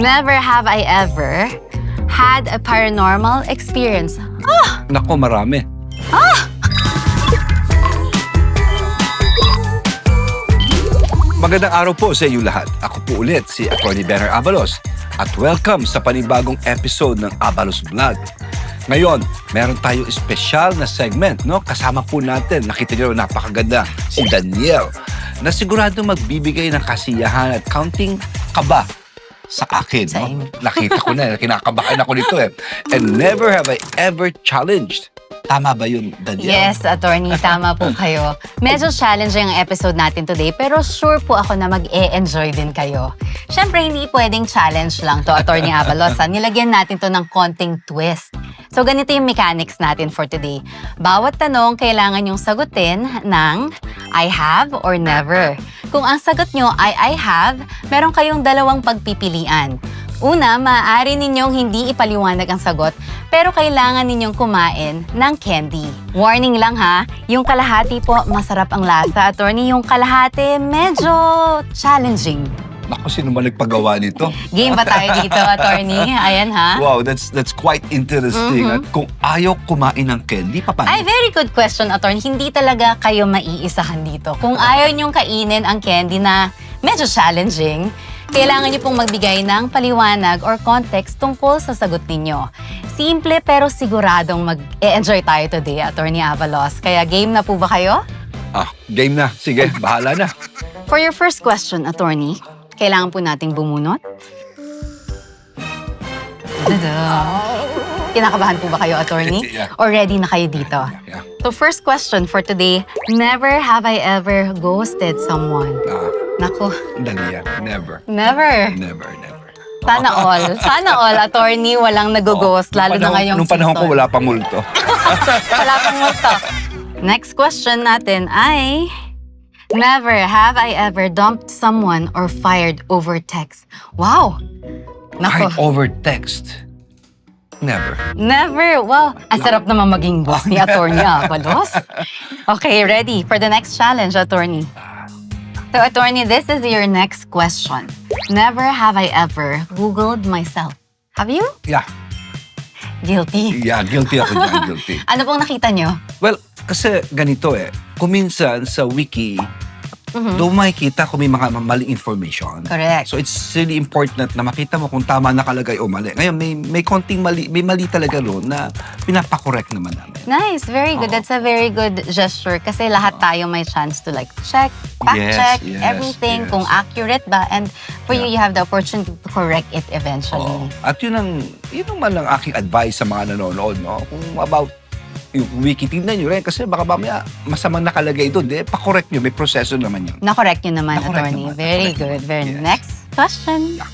Never have I ever had a paranormal experience. Nako, marami. Magandang araw po sa iyo lahat. Ako po ulit si Atty. Benner Avalos at welcome sa panibagong episode ng Avalos Vlog. Ngayon, meron tayong espesyal na segment, no? Kasama po natin, nakita niyo napakaganda, si Daniel, na sigurado magbibigay ng kasiyahan at counting kaba sa akin. No? Same. Nakita ko na, kinakabahan ako nito eh. And never have I ever challenged. Tama ba yun, Daniel? Yes, attorney, tama po kayo. Medyo challenging ang episode natin today, pero sure po ako na mag-e-enjoy din kayo. Siyempre, hindi pwedeng challenge lang to, attorney Avalos. ha? Nilagyan natin to ng konting twist. So, ganito yung mechanics natin for today. Bawat tanong, kailangan yung sagutin ng I have or never. Kung ang sagot nyo ay I have, meron kayong dalawang pagpipilian. Una, maaari ninyong hindi ipaliwanag ang sagot, pero kailangan ninyong kumain ng candy. Warning lang ha, yung kalahati po masarap ang lasa. Attorney, yung kalahati medyo challenging. Naku, sino ba nagpagawa nito? Game ba tayo dito, attorney? Ayan ha. Wow, that's that's quite interesting. Mhm. At kung ayaw kumain ng candy, paano? Ay, very good question, attorney. Hindi talaga kayo maiisahan dito. Kung ayaw niyong kainin ang candy na medyo challenging, kailangan niyo pong magbigay ng paliwanag or context tungkol sa sagot ninyo. Simple pero siguradong mag-enjoy tayo today, Attorney Avalos. Kaya game na po ba kayo? Ah, game na. Sige, bahala na. For your first question, Attorney, kailangan po nating bumunot. Dada. Kinakabahan po ba kayo, Attorney? Yeah. Or ready na kayo dito? Yeah. So first question for today, never have I ever ghosted someone. Ah, Nako, dali yan. Never. never. Never, never. Sana all. Sana all, attorney, walang nag-ghost, lalo na ngayong Nung panahon ko, season. wala pa multo. Wala pang multo. Next question natin ay, never have I ever dumped someone or fired over text. Wow! Kahit Nako, over text. Never. never. Wow, ang sarap naman maging boss ni attorney Avalos. Okay, ready for the next challenge, attorney. So, attorney, this is your next question. Never have I ever Googled myself. Have you? Yeah. Guilty. Yeah, guilty ako dyan. Guilty. Ano pong nakita nyo? Well, kasi ganito eh. Kuminsan sa wiki, Mhm. doon makikita kung may mga mali information. Correct. So it's really important na makita mo kung tama nakalagay o mali. Ngayon, may, may konting mali, may mali talaga doon na pinapakorek naman namin. Nice, very good. Oo. That's a very good gesture kasi lahat tayo may chance to like check, fact Yes, check, yes, everything, yes. kung accurate ba. And for you, Yeah. you have the opportunity to correct it eventually. Oo. At yun ang, yun ang man ang aking advice sa mga nanonood, no? Kung about yung wiki, tingnan nyo rin kasi baka mamaya masamang nakalagay doon. Di, pakorek nyo, may proseso naman yun. Na-correct yun naman, Na-correct attorney. naman, Very na-correct good. Very Yes. Next question. Yeah.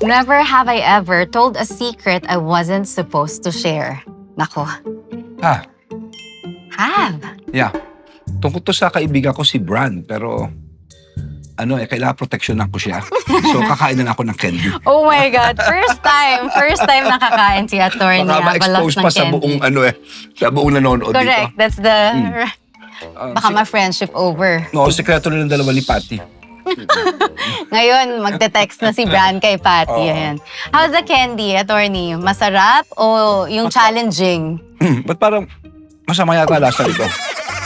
Never have I ever told a secret I wasn't supposed to share. Nako. Ha, Have. yeah. Tungkol to sa kaibigan ko si Bran, pero ano eh, kailangan proteksyonan ko siya. So kakain na ako ng candy. Oh my God. First time. First time nakakain si attorney Baka ma-expose pa sa buong ano eh, sa buong nanonood Correct. dito. That's the... Ah, Baka si- ma-friendship over. No, sekreto na ng dalawa ni Patty. Ngayon, magte-text na si Bran kay Patty. Ayan. How's the candy, attorney? Masarap o yung challenging? Hmm, ba't parang masama yata lasa nito?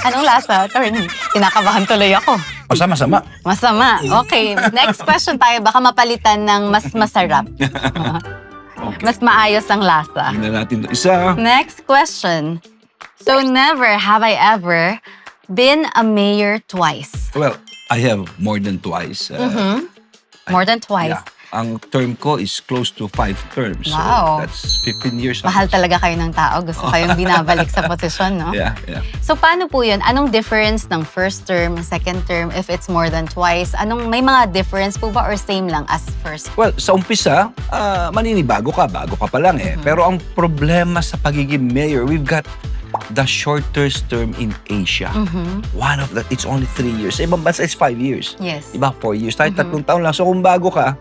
Anong lasa, attorney? Kinakabahan tuloy ako. Masama, masama. Masama. Okay, next question tayo. Baka mapalitan ng mas masarap. Mas maayos ang lasa. Tingnan natin to. Isa. Next question. So, never have I ever been a mayor twice. Well, I have more than twice. Uh, Mhm. More than twice. yeah. Ang term ko is close to five terms. Wow. So that's 15 years. Mahal talaga kayo ng tao. Gusto kayong binabalik sa posisyon, no? Yeah, yeah. So paano po yun? Anong difference ng first term, second term, if it's more than twice? Anong, may mga difference po ba or same lang as first? Well, sa umpisa, ah, maninibago ka, bago ka pa lang eh. Pero ang problema sa pagiging mayor, we've got the shortest term in Asia. Mhm. One of that, it's only three years. Sa ibang bansa, it's five years. Yes. Iba, four years. Tayo Mhm. tatlong taon lang. So kung bago ka,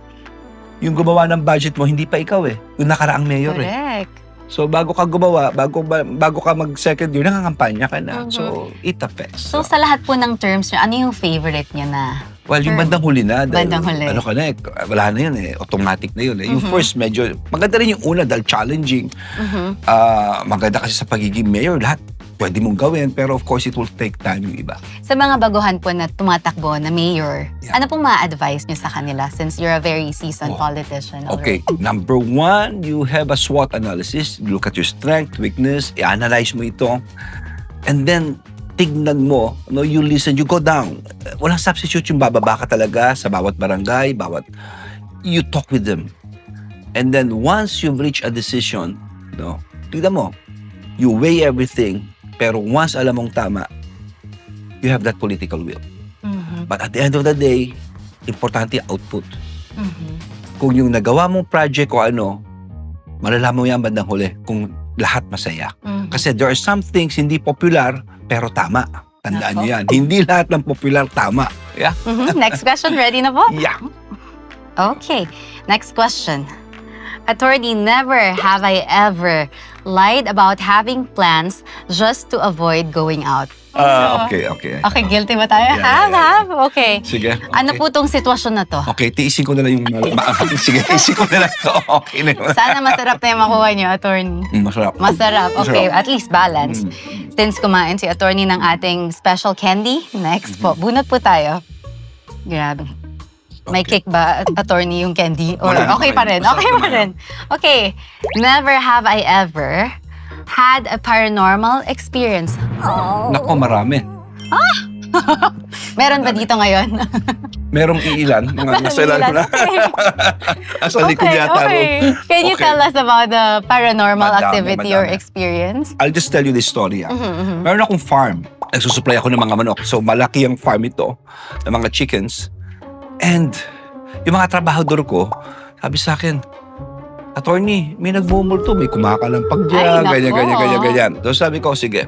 yung gumawa ng budget mo, hindi pa ikaw eh. Yung nakaraang mayor eh. Correct. So bago ka gumawa, bago ba- bago ka mag second year, nangangampanya ka na. Mhm. So it affects. So sa lahat po ng terms nyo, ano yung favorite nyo na Well, yung bandang huli na. Dahil, Bandang huli. Ano ka na eh, wala na yun eh. Automatic na yun eh. Yung Mhm. first, medyo, maganda rin yung una dahil challenging. Mhm. Ah, maganda kasi sa pagiging mayor, lahat pwede mong gawin. Pero of course, it will take time yung iba. Sa mga baguhan po na tumatakbo na mayor, Yeah. ano pong ma-advise niyo sa kanila since you're a very seasoned Oh. politician Okay, already? number one, you have a SWOT analysis. You look at your strength, weakness, i-analyze mo ito. And then, tignan mo, no, you listen, you go down. Uh, Walang substitute yung bababa ka talaga sa bawat barangay, bawat... You talk with them. And then, once you've reached a decision, no, tignan mo, you weigh everything, pero once alam mong tama, you have that political will. Mhm. But at the end of the day, importante yung output Mhm. kung yung nagawa mong project o ano, malalaman mo yan bandang huli kung lahat masaya. Mhm. Kasi there are some things hindi popular pero tama. Tandaan niyo yan. Hindi lahat ng popular tama. Yeah? Mhm. Next question, ready na po? Yeah. Okay, next question. Attorney, never have I ever lied about having plans just to avoid going out. Ah, okay, okay. Okay, guilty ba tayo? Yeah, have, yeah, yeah. have. Okay. Sige. Ano po tong sitwasyon na to? Okay, tiisin ko na lang yung... ma- ma- Sige, tiisin ko na lang. Okay na yun. Sana masarap na yung makuha niyo, attorney. Mm, Masarap. Masarap. Okay, at least balance. Mm. Since kumain si attorney ng ating special candy, next po, bunot po tayo. Grabe. May Okay. cake ba, at- attorney, yung candy? Or Wala okay okay pa rin? Okay pa rin. Okay. Never have I ever had a paranormal experience. Nako, marami. Meron ba dito ngayon? Merong iilan. Mga nasa ilalim na. Nasa likod okay, yata. okay. ron. Can you Okay. tell us about the paranormal Madami, activity or madami. experience? I'll just tell you the story. ah. Mhm, mhm. Meron akong farm. Nagsusupply ako ng mga manok. So, malaki ang farm ito ng mga chickens. And, yung mga trabahador ko, sabi sa akin, Attorney, may nagmumulto, may kumakalampag Ay, dyan, nako. ganyan, ganyan, ganyan, ganyan. So sabi ko, sige,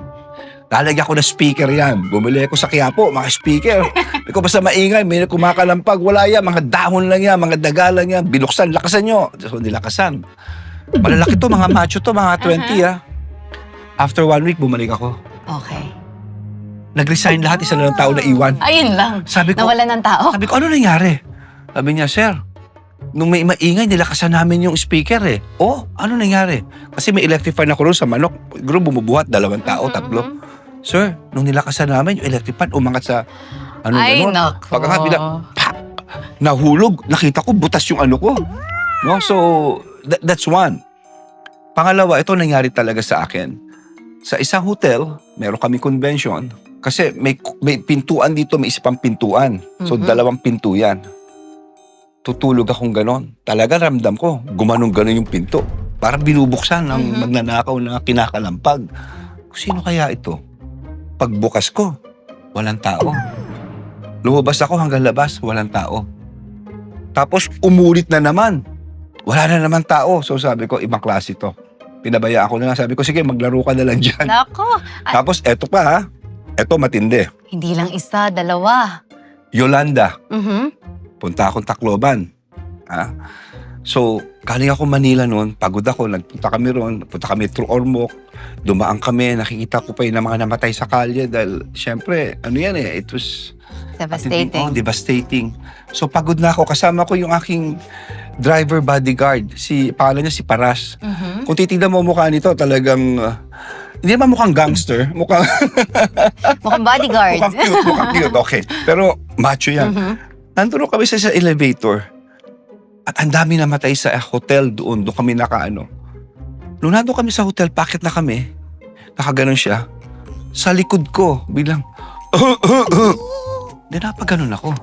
lalagyan ko na speaker yan. Bumili ako sa Quiapo, mga speaker. Hindi ko basta maingay, may kumakalampag, wala yan, mga dahon lang yan, mga daga lang yan, binuksan, lakasan nyo. So nilakasan. Malalaki to, mga macho to, mga 20 ah. After one week, bumalik ako. Okay. Nag-resign lahat, isa lang tao na iwan. Ayun lang. Sabi ko, Nawala ng tao. sabi ko, ano nangyari? Sabi niya, sir, nung may maingay, nilakasan namin yung speaker eh. Oh, ano nangyari? Kasi may electric fan ako sa manok. Siguro bumubuhat, dalawang tao, tatlo. Sir, nung nilakasan namin, yung electric fan umangat sa ano Ay, gano'n. nako. Pagkakat bila, nahulog. Nakita ko, butas yung ano ko. No? So, tha- that's one. Pangalawa, ito nangyari talaga sa akin. Sa isang hotel, meron kami convention. Kasi may, may pintuan dito, may isa pang pintuan. So, Mhm. dalawang pinto yan. Tutulog akong ganon. Talaga ramdam ko, gumanong ganon yung pinto. Parang binubuksan ng Mhm. magnanakaw na kinakalampag. Sino kaya ito? Pagbukas ko, walang tao. Lumabas ako hanggang labas, walang tao. Tapos umulit na naman. Wala na naman tao. So sabi ko, ibang klase to. Pinabaya ako na lang. Sabi ko, sige, maglaro ka na lang dyan. Nako. Tapos eto pa ha. Eto matindi. Hindi lang isa, dalawa. Yolanda, Mhm. punta akong Tacloban. Ha? So, galing ako Manila noon, pagod ako, nagpunta kami roon, punta kami through Ormoc, dumaan kami, nakikita ko pa yung mga namatay sa kalye dahil, syempre, ano yan eh, it was Oh, Devastating. devastating. So pagod na ako. Kasama ko yung aking driver bodyguard. Si, pangalan niya si Paras. Mhm. Kung titignan mo mukha nito, talagang... uh, hindi naman mukhang gangster. Mukhang, Mukhang bodyguard. mukhang cute. Mukhang cute. Okay. Pero macho yan. Mhm. Nandun kami sa, sa elevator. At ang dami namatay sa hotel doon. Doon kami nakaano. Nung nandun kami sa hotel, pakit na kami. Nakaganon siya. Sa likod ko, bilang... Di napaganon ako.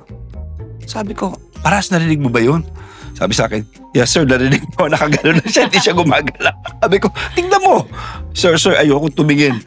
Sabi ko, paras narinig mo ba yun? Sabi sa akin, yes sir, narinig mo. Nakaganon na siya, hindi siya gumagala. Sabi ko, tingnan mo. Sir, sir, ayoko tumingin.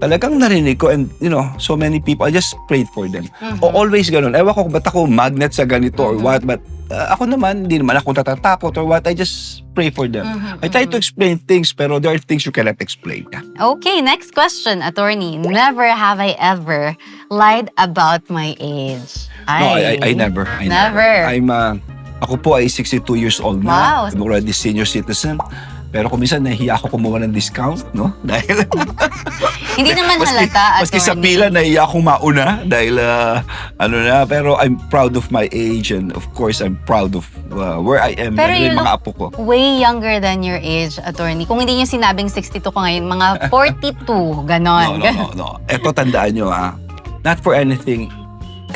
Talagang narinig ko and you know, so many people, I just prayed for them. Mhm. O always ganun. Ewan ko kung ba't ako magnet sa ganito or Mhm. what, but uh, ako naman, hindi naman ako natatakot or what. I just pray for them. Mhm, I try to mhm. explain things, pero there are things you cannot explain. Okay, next question, attorney. Never have I ever lied about my age. No, I, I, I never. I Never. I'm, uh, ako po ay 62 years old Wow. na. I'm already senior citizen. Pero kung minsan nahihiya ako kumuha ng discount, no? Dahil Hindi naman maski, halata, maski sa pila nahihiya akong mauna dahil ah, ano na, pero I'm proud of my age and of course I'm proud of uh, where I am Pero and yung mga apo ko. Way younger than your age, attorney. Kung hindi niyo sinabing 62 ko ngayon, mga 42, ganon. No, no, no, no. Ito tandaan nyo ah, not for anything,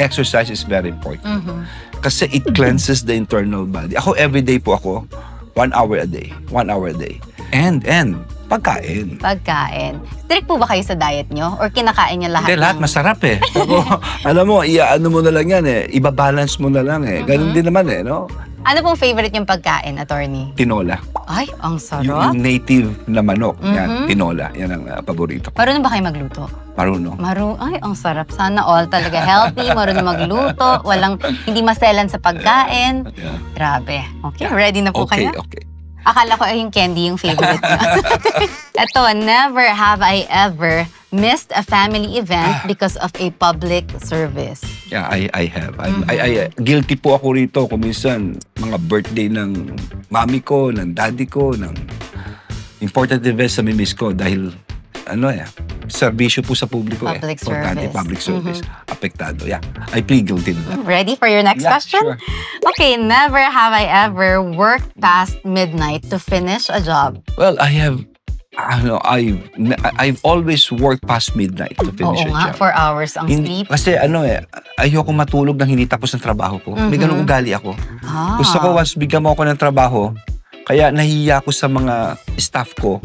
exercise is very important. Mhm. Kasi it cleanses the internal body. Ako everyday po ako, one hour a day. One hour a day. And, and, pagkain. Pagkain. Strict po ba kayo sa diet nyo? Or kinakain nyo lahat? Hindi, lahat ng- masarap eh. Pero, alam mo, iaano mo na lang yan eh. Ibabalance mo na lang eh. Ganun Mhm. din naman eh, no? Ano pong favorite yung pagkain, attorney? Tinola. Ay, ang Yung, sarap. yung native na manok. Yan, Mhm. tinola. Yan ang ah, paborito ko. Marunong ba kayo magluto? Marunong. Maru, ay, ang sarap. Sana all talaga healthy, marunong magluto, walang, hindi maselan sa pagkain. Yeah. Grabe. Okay, ready na po Okay, kayo? okay. Akala ko ay yung candy yung favorite niya. Ito, never have I ever missed a family event Ah. because of a public service. Yeah, I, I have. I'm. I, I, guilty po ako rito kung minsan mga birthday ng mami ko, ng daddy ko, ng important events na miss ko dahil ano eh, serbisyo po sa publiko eh. Public Importante, service. Mm-hmm. public service. Apektado. Yeah, I plead guilty that. Ready for your next Yeah, question? sure. Okay, never have I ever worked past midnight to finish a job. Well, I have, ano, I've, I've always worked past midnight to finish Oo a nga, job. four hours ang Hindi, sleep. kasi ano eh, ayoko matulog nang hindi tapos ng trabaho ko. May Mhm. ganung ugali ako. Ah. Gusto ko once bigyan mo ako ng trabaho, kaya nahihiya ako sa mga staff ko.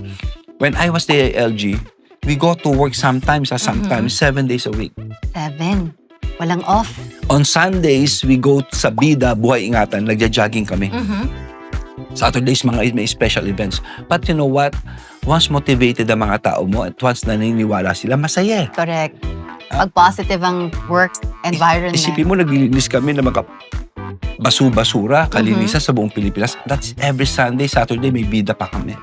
When I was the ALG, we go to work sometimes, ah, sometimes, seven days a week. Seven. Walang off. On Sundays, we go sa Bida, Buhay Ingatan, nagja-jogging kami. Mhm. Saturdays, mga may special events. But you know what? Once motivated ang mga tao mo at once naniniwala sila, masaya eh. Correct. Pag positive ang work environment. Isipin mo, naglilinis kami ng mga basu-basura, kalinisan sa buong Pilipinas. That's every Sunday, Saturday, may bida pa kami.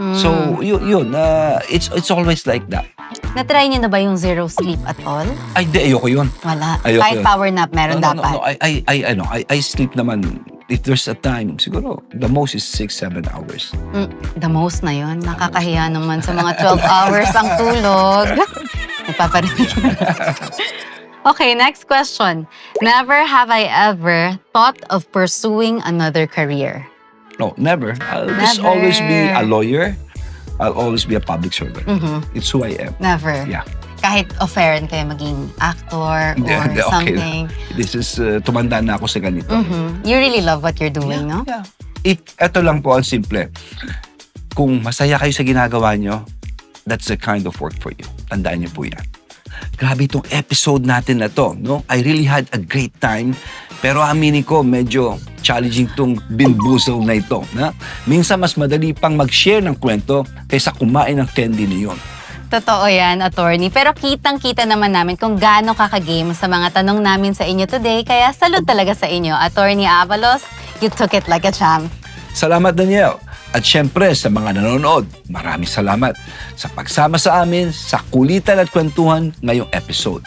Mm. So, yun, yun uh, it's, it's always like that. Na-try niyo na ba yung zero sleep at all? Ay, di, ayoko yun. Wala. Ayoko Kahit yun. power nap meron no, no, dapat. no, no. I, I, I, ano, I, I sleep naman, if there's a time, siguro, the most is 6-7 hours. Mm, the most na yun. Nakakahiya naman sa mga 12 hours ang tulog. Nagpaparinig. okay, next question. Never have I ever thought of pursuing another career. No, never. I'll just Never. always be a lawyer. I'll always be a public servant. Mhm. It's who I am. Never. Yeah. Kahit offeran kayo maging actor or okay. something. This is, uh, tumanda na ako sa ganito. Mhm. You really love what you're doing, no? Yeah. If, eto lang po ang simple. Kung masaya kayo sa ginagawa nyo, that's the kind of work for you. Tandaan nyo po yan. Grabe itong episode natin na to, no? I really had a great time. Pero aminin ko, medyo challenging tong binbuzzle na ito. Na? Minsan mas madali pang mag-share ng kwento kaysa kumain ng candy na yun. Totoo yan, attorney. Pero kitang-kita naman namin kung gaano kakagame sa mga tanong namin sa inyo today. Kaya salute talaga sa inyo, Attorney Avalos. You took it like a champ. Salamat, Daniel. At syempre sa mga nanonood, maraming salamat sa pagsama sa amin sa kulitan at kwentuhan ngayong episode.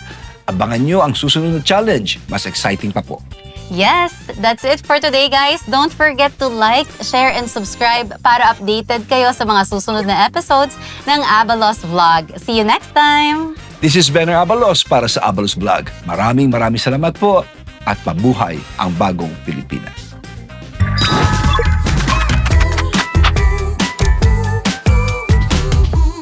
Abangan nyo ang susunod na challenge. Mas exciting pa po. Yes, that's it for today, guys. Don't forget to like, share, and subscribe para updated kayo sa mga susunod na episodes ng Avalos Vlog. See you next time! This is Benner Abalos para sa Abalos Vlog. Maraming maraming salamat po at mabuhay ang bagong Pilipinas.